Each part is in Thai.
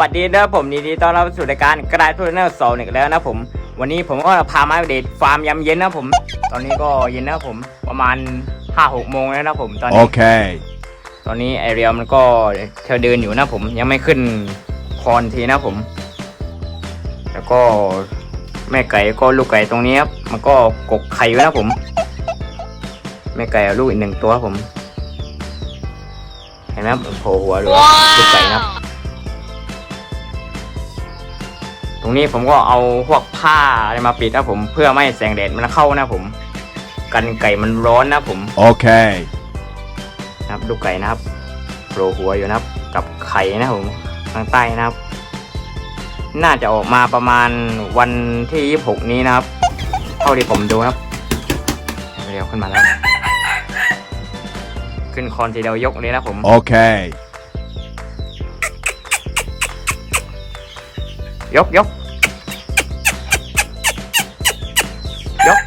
วัสดีนะครับผมยินดีต้อนรับสู่รายการกระดาษทูนเนอร์สองอีกแล้วนะผม วันนี้ผมก็พามาอัปเดตฟาร์มยามเย็นนะผม ตอนนี้ก็เย็นนะครับผมประมาณห้าหกโมงแล้วนะผมตอนนี้ Okay. ตอนนี้ไอเรียลมันก็เธอเดินอยู่นะผมยังไม่ขึ้นคอนทีนะผม แล้วก็แม่ไก่ก็ลูกไก่ตรงนี้ครับมันก็กกไข่ไว้นะผม แม่ไก่เอาลูกอีกหนึ่งตัวครับผม เห็นไหมครับโผล่หัวหรือว่าลูกไก่นะ ตรงนี้ผมก็เอาพวกผ้าอะไรมาปิดนะผมเพื่อไม่ให้แสงแดดมันเข้านะผม กันไก่มันร้อนนะผม Okay. นะครับลูกไก่นะครับโผล่หัวอยู่นะครับ กับไข่นะครับผมข้างใต้นะครับ น่าจะออกมาประมาณวันที่ 26 นี้นะครับ เท่าที่ผมดูครับเร็วขึ้นมาแล้ว ขึ้นคอนทีเดียวยกเลยนะผม Okay. ยกยกยก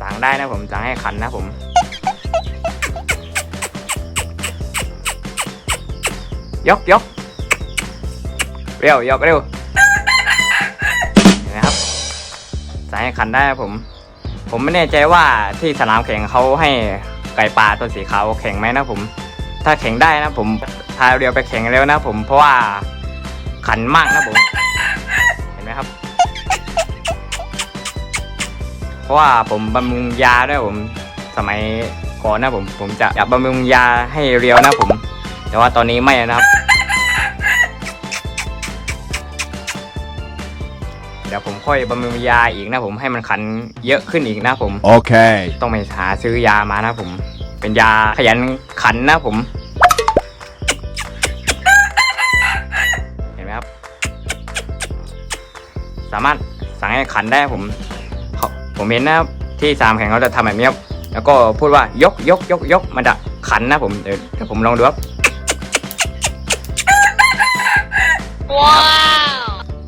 สั่งได้นะผมสั่งให้ขันนะผมยกยกเร็วยกเร็วเห็นไหมครับสั่งให้ขันได้นะผม ผมไม่แน่ใจว่าที่สนามแข่งเขาให้ไก่ปลาตัวสีขาวแข่งไหมนะผม ถ้าแข่งได้นะผมพาเรียวไปแข่งแล้วนะผมเพราะว่า ขันมากนะผม เห็นไหมครับ เพราะว่าผมบำรุงยาด้วยผมสมัยก่อนนะผมผมจะอยากบำรุงยาให้เรียวนะผม แต่ว่าตอนนี้ไม่นะครับ เดี๋ยวผมค่อยบำรุงยาอีกนะผมให้มันขันเยอะขึ้นอีกนะผม Okay. ต้องไปหาซื้อยามานะผม เป็นยาขยันขันนะผม สามารถสั่งให้ขันได้ผมเขาผมเห็นนะครับที่สามแข่งเขาจะทำแบบนี้ครับแล้วก็พูดว่ายกยกยกยกมันจะขันนะผมเดี๋ยวเดี๋ยวผมลองดูครับ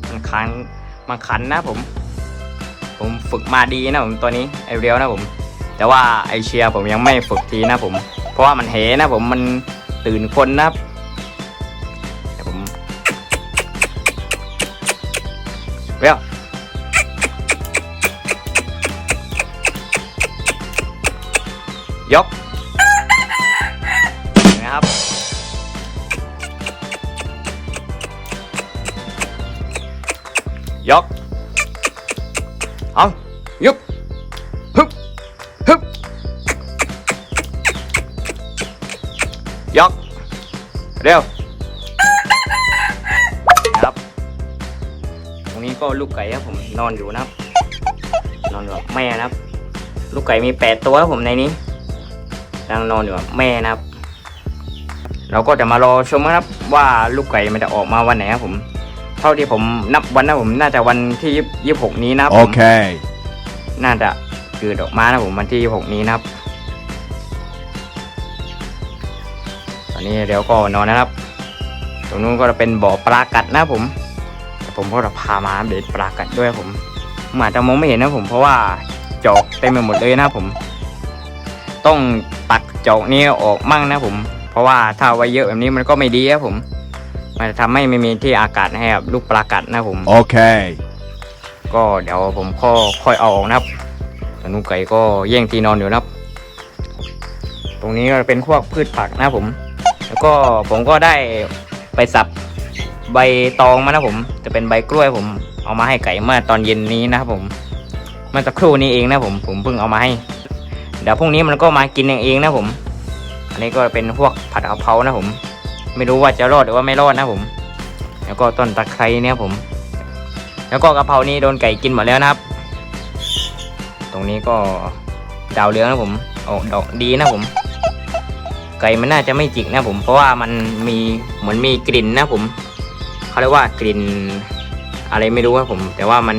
มันขันมันขันนะผม ผมฝึกมาดีนะผมตัวนี้ไอเรียวนะผม แต่ว่าไอเชียร์ผมยังไม่ฝึกทีนะผม เพราะว่ามันเหนะผมมันตื่นคนนะครับ เรียวยกเห็นะครับยกเอายุบฮึบฮึบยกเร็ว นี้ก็ลูกไก่ครับผมนอนอยู่นะครับ นอนอยู่กับแม่นะครับ ลูกไก่มีแปดตัวครับผมในนี้นั่งนอนอยู่กับแม่นะครับ เราก็จะมารอชมนะครับ ว่าลูกไก่มันจะออกมาวันไหนครับผม เท่าที่ผมนับวันนะผมน่าจะวันที่ยี่สิบหกนี้นะครับผม Okay. น่าจะเกิดออกมานะผมวันที่ยี่สิบหกนี้นะครับ ตอนนี้เดี๋ยวก็นอนนะครับ ตรงนู้นก็จะเป็นบ่อปลากัดนะผมแต่ ผมก็จะพามาอัปเดตปลากัดด้วยครับผมผมอาจจะมองไม่เห็นนะผมเพราะว่าจอกเต็มไปหมดเลยนะครับผม ต้องตักจอกนี้ออกมั่งนะผม เพราะว่าถ้าเอาไว้เยอะแบบนี้มันก็ไม่ดีครับผม มันจะทำให้ไม่มีที่อากาศให้กับลูกปลากัดนะผม Okay. ก็เดี๋ยวผมก็ค่อยเอาออกนะครับแต่นุกไก่ก็แย่งที่นอนอยู่นะครับ ตรงนี้ก็เป็นพวกพืชผักนะครับผม แล้วก็ผมก็ได้ไปสับ ใบตองมานะผม จะเป็นใบกล้วยผม เอามาให้ไก่เมื่อตอนเย็นนี้นะครับผมเมื่อสักครู่นี้เองนะผมผมเพิ่งเอามาให้เดี๋ยวพรุ่งนี้มันก็มากินเองนะผม อันนี้ก็เป็นพวกผัดกะเพรานะผม ไม่รู้ว่าจะรอดหรือว่าไม่รอดนะผม แล้วก็ต้นตะไคร้เนี่ยผม แล้วก็กะเพรานี้โดนไก่กินหมดแล้วนะครับ ตรงนี้ก็ดาวเรืองนะผมออกดอกดีนะผม ไก่มันน่าจะไม่จิกนะผม เพราะว่ามันมีเหมือนมีกลิ่นนะผม เขาเรียกว่ากลิ่นอะไรไม่รู้ครับผม แต่ว่ามัน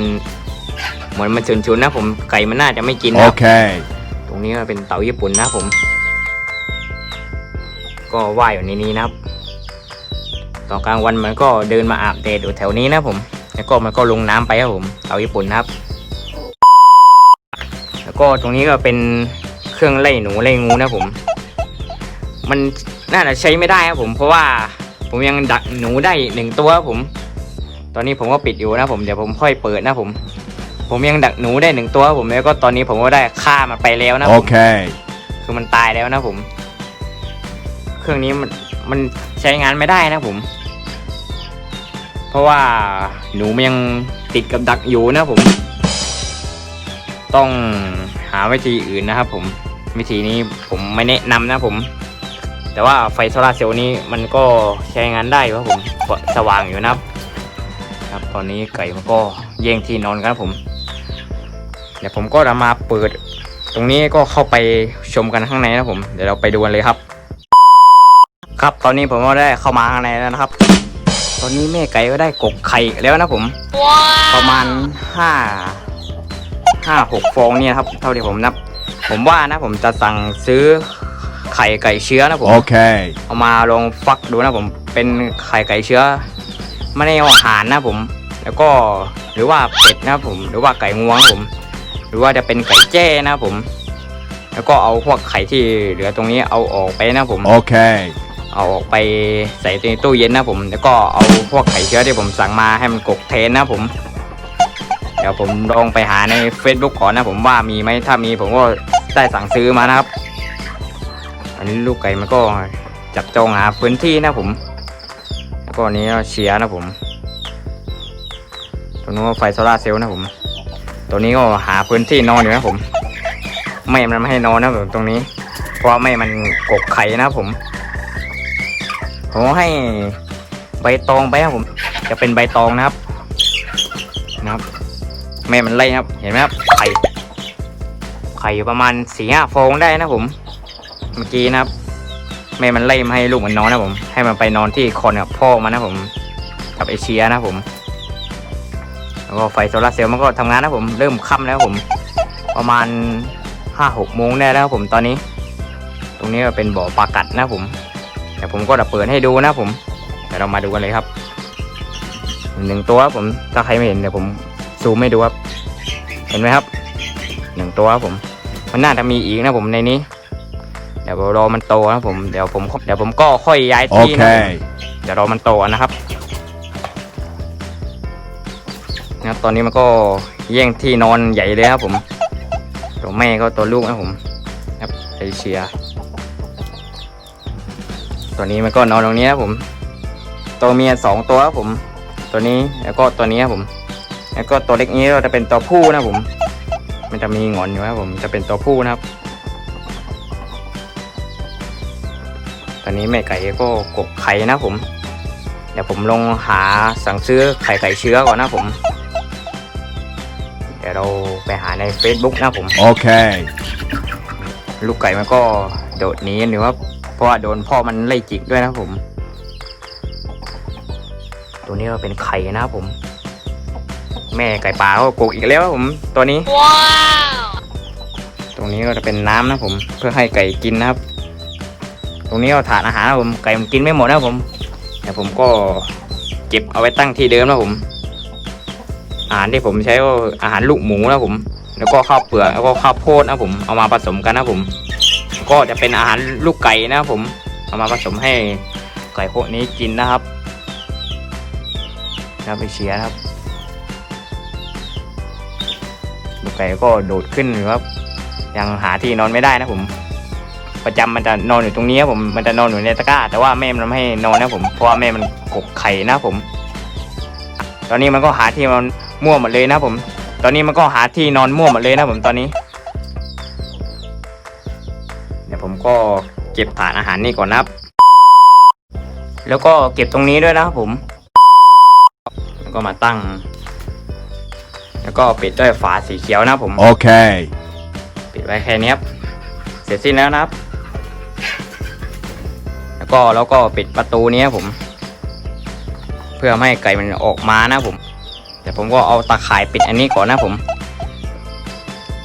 เหมือนมันฉุนๆนะผมไก่มันน่าจะไม่กินนะครับ Okay. ตรงนี้ก็เป็นเต่าญี่ปุ่นนะผม ก็ว่ายอยู่ในนี้นะครับตอนกลางวันมันก็เดินมาอาบแดดอยู่แถวนี้นะผม แล้วก็มันก็ลงน้ำไปครับผมเต่าญี่ปุ่นนะครับ แล้วก็ตรงนี้ก็เป็นเครื่องไล่หนูไล่งูนะผม มันน่าจะใช้ไม่ได้ครับผมเพราะว่า ผผมยังดักหนูได้หนึ่งตัวครับผม ตอนนี้ผมก็ปิดอยู่นะผมเดี๋ยวผมค่อยเปิดนะผม ผมยังดักหนูได้หนึ่งตัวครับผมแล้วก็ตอนนี้ผมก็ได้ฆ่ามันไปแล้วนะผม Okay. คือมันตายแล้วนะผม เครื่องนี้มันมันใช้งานไม่ได้นะผม เพราะว่าหนูมันยังติดกับดักอยู่นะผม ต้องหาวิธีอื่นนะครับผม วิธีนี้ผมไม่แนะนำนะผม แต่ว่าไฟโซลาร์เซลล์นี้มันก็ใช้งานได้ครับผมสว่างอยู่นะครับ ครับ ตอนนี้ไก่มันก็แย่งที่นอนกันครับผม เดี๋ยวผมก็จะมาเปิด ตรงนี้ก็เข้าไปชมกันข้างในนะผม เดี๋ยวเราไปดูกันเลยครับ ครับตอนนี้ผมก็ได้เข้ามาข้างในแล้วนะครับ ตอนนี้แม่ไก่ก็ได้กกไข่แล้วนะผม ประมาณห้าห้าหกฟองเนี่ยครับ เท่าที่ผมนับ ผมว่านะผมจะสั่งซื้อ ไข่ไก่เชื้อนะผม Okay. เอามาลองฟักดูนะผม เป็นไข่ไก่เชื้อไม่ได้เอาอาหารนะผม แล้วก็หรือว่าเป็ดนะครับผม หรือว่าไก่งวงครับผม หรือว่าจะเป็นไก่แจ้นะครับผม แล้วก็เอาพวกไข่ที่เหลือตรงนี้เอาออกไปนะผม Okay. เอาออกไปใส่ในตู้เย็นนะผม แล้วก็เอาพวกไข่เชื้อที่ผมสั่งมาให้มันกกเทนนะผมเดี๋ยวผมลองไปหาใน Facebook ก่อนนะผมว่ามีไหมถ้ามีผมก็ได้สั่งซื้อมานะครับ อันนี้ลูกไก่มันก็จับจองหาพื้นที่นะผม แล้วก็อันนี้เชียร์นะผม ตรงนู้นไฟโซลาเซลล์นะผม ตัวนี้ก็หาพื้นที่นอนอยู่นะผม ไม่มันไม่ให้นอนนะผมตรงนี้ เพราะไม่มันกกไข่นะผมผมให้ใบตองไปครับผม จะเป็นใบตองนะครับ นะครับ แม่มันไล่ครับ เห็นไหมครับ ไข่ ไข่อยู่ประมาณสี่ห้าฟองได้นะผม เมื่อกี้นะครับ แม่มันไล่มาให้ลูกมันนอนนะผม ให้มันไปนอนที่คอนกับพ่อมันนะผม กับเอเชียนะผม แล้วก็ไฟโซลาร์เซลล์มันก็ทำงานนะผม เริ่มค่ำแล้วผม ประมาณห้าหกโมงได้แล้วผมตอนนี้ ตรงนี้ก็เป็นบ่อปลากัดนะผมเดี๋ยวผมก็จะเปิดให้ดูนะผมเดี๋ยวเรามาดูกันเลยครับหนึ่งตัวผมถ้าใครไม่เห็นเดี๋ยวผมซูมให้ดูครับ เห็นไหมครับหนึ่งตัวผม มันน่าจะมีอีกนะผมในนี้ เดี๋ยวรอมันโตนะผมเดี๋ยวผมเดี๋ยวผมก็ค่อยย้ายที่นะผม Okay. เดี๋ยวรอมันโตก่อนนะครับนะครับตอนนี้มันก็แย่งที่นอนใหญ่เลยครับผม ตัวแม่ก็ตัวลูกนะผม ครับเอเชียตัวนี้มันก็นอนตรงนี้ครับผม ตัวเมียสองตัวครับผม ตัวนี้แล้วก็ตัวนี้ครับผม แล้วก็ตัวเล็กนี้ก็จะเป็นตัวผู้นะครับผม มันจะมีหงอนอยู่ครับผม จะเป็นตัวผู้นะครับ อนนี้แม่ไก่ก็กกไข่นะผม เดี๋ยวผมลองหาสั่งซื้อไข่ไก่เชื้อก่อนนะผม เดี๋ยวเราไปหาใน Facebook นะผม Okay. ลูกไก่มันก็โดดหนีหรือว่าเพราะว่าโดนพ่อมันไล่จิกด้วยนะครับผม ตัวนี้ก็เป็นไข่นะครับผม แม่ไก่ป่าก็กกอีกแล้วครับผม ตัวนี้ตรงนี้ก็จะเป็นน้ำนะผม เพื่อให้ไก่กินนะครับต รงนี้ก็ถาดอาหารนะผมไก่มันกินไม่หมดนะผมเดี๋ยวผมก็เก็บเอาไว้ตั้งที่เดิมนะผม อาหารที่ผมใช้ก็อาหารลูกหมูนะผม แล้วก็ข้าวเปลือกแล้วก็ข้าวโพดนะผมเอามาผสมกันนะผม ก็จะเป็นอาหารลูกไก่นะผมเอามาผสมให้ไก่พวกนี้กินนะครับนะไปเชียร์ครับลูกไก่ก็โดดขึ้นครับ ยังหาที่นอนไม่ได้นะผม ประจำมันจะนอนอยู่ตรงนี้ครับผมมันจะนอนอยู่ในตะกร้า แต่ว่าแม่มันไม่ให้นอนนะผมเพราะว่าแม่มันกกไข่นะผม ตอนนี้มันก็หาที่มันมั่วหมดเลยนะผม ตอนนี้มันก็หาที่นอนมั่วหมดเลยนะผมตอนนี้เดี๋ยวผมก็เก็บถาดอาหารนี่ก่อนนะครับ แล้วก็เก็บตรงนี้ด้วยนะครับผมแล้วก็มาตั้ง แล้วก็ปิดด้วยฝาสีเขียวนะครับผม Okay. ปิดไว้แค่นี้ครับ เสร็จสิ้นแล้วนะครับแล้ว ก็แล้วก็ปิดประตูนี้ครับผม เพื่อไม่ให้ไก่มันออกมานะผมเดี๋ยวผมก็เอาตาข่ายปิดอันนี้ก่อนนะผม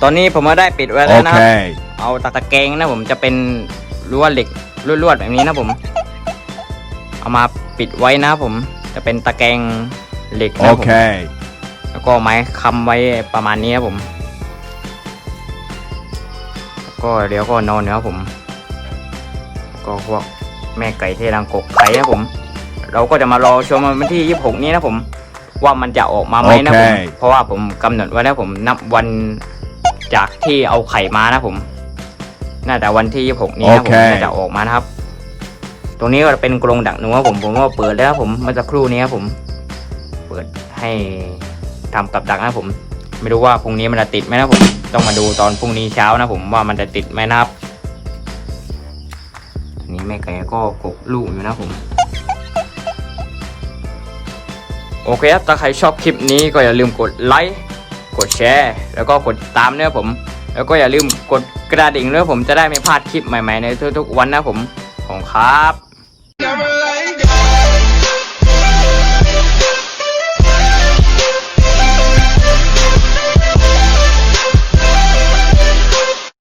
ตอนนี้ผมก็ได้ปิดไว้แล้วนะครับ Okay. เอาตะตะแกรงนะผมจะเป็นรั้วเหล็กลวดๆแบบนี้นะผม เอามาปิดไว้นะผม จะเป็นตะแกรงเหล็กนะผม Okay. แล้วก็ไม้ค้ำไว้ประมาณนี้ครับผมแล้วก็เดี๋ยวก็นอนนะครับผมแล้วก็พวก แม่ไก่ที่รังกกไข่ครับผม เราก็จะมารอชมวันที่ 26 นี้นะผม ว่ามันจะออกมาไหมนะผมโอเคเพราะว่าผมกำหนดไว้แล้วผมนับวันจากที่เอาไข่มานะผม น่าจะวันที่ 26 นี้นะผมโอเคน่าจะออกมานะครับ ตรงนี้ก็เป็นกรงดักหนูครับผม ผมก็เปิดแล้วครับผมเมื่อสักครู่นี้ครับผม เปิดให้ทำกับดักนะผม ไม่รู้ว่าพรุ่งนี้มันจะติดไหมนะผม ต้องมาดูตอนพรุ่งนี้เช้านะผมว่ามันจะติดไหมนะครับอันนี้ แม่ไก่ก็กกลูกอยู่นะผมโอเคครับถ้าใครชอบคลิปนี้ก็อย่าลืมกดไลค์กดแชร์แล้วก็กดติดตามเนี่ยผม แล้วก็อย่าลืมกดกระดิ่งด้วยผมจะได้ไม่พลาดคลิปใหม่ๆในทุกๆวันนะผมของครับ